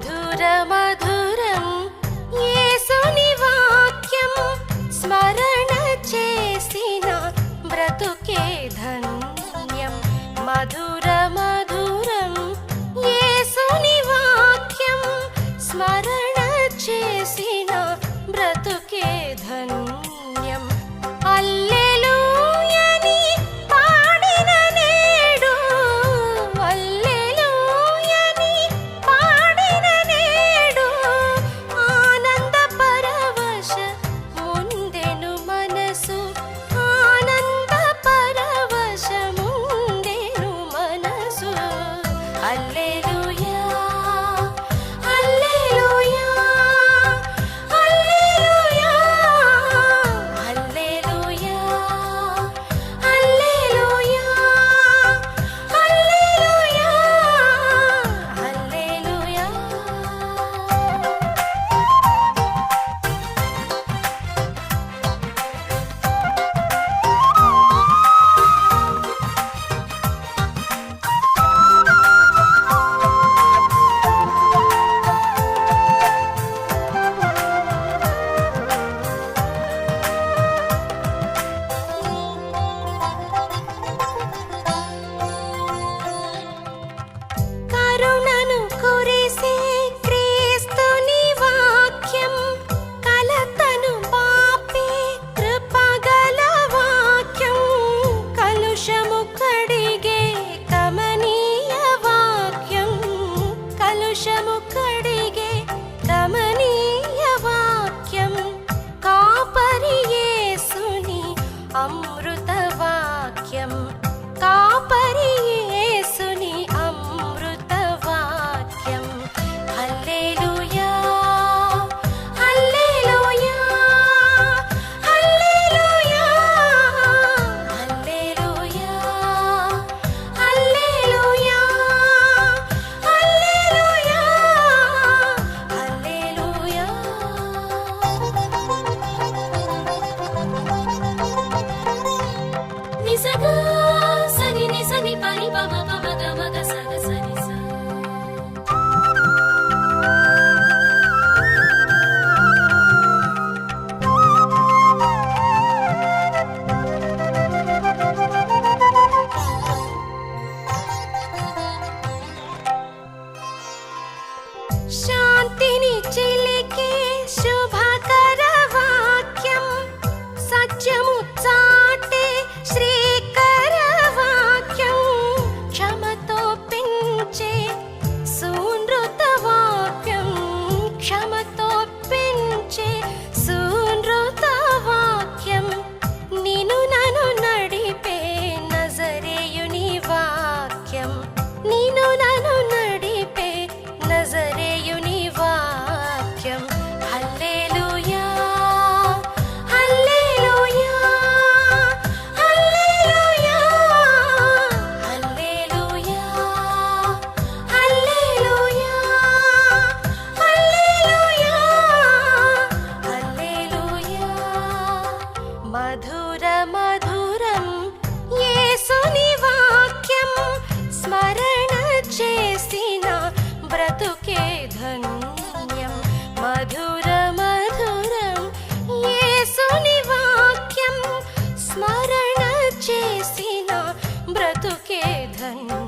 do them alleluia దోషము కడిగే రమణీయ వాక్యం. కాపరియేసుని అమృత వాక్యం. కాపరి సగా సని ని సని పని పమ పమ గ మగ సగ సని స Shine. mine.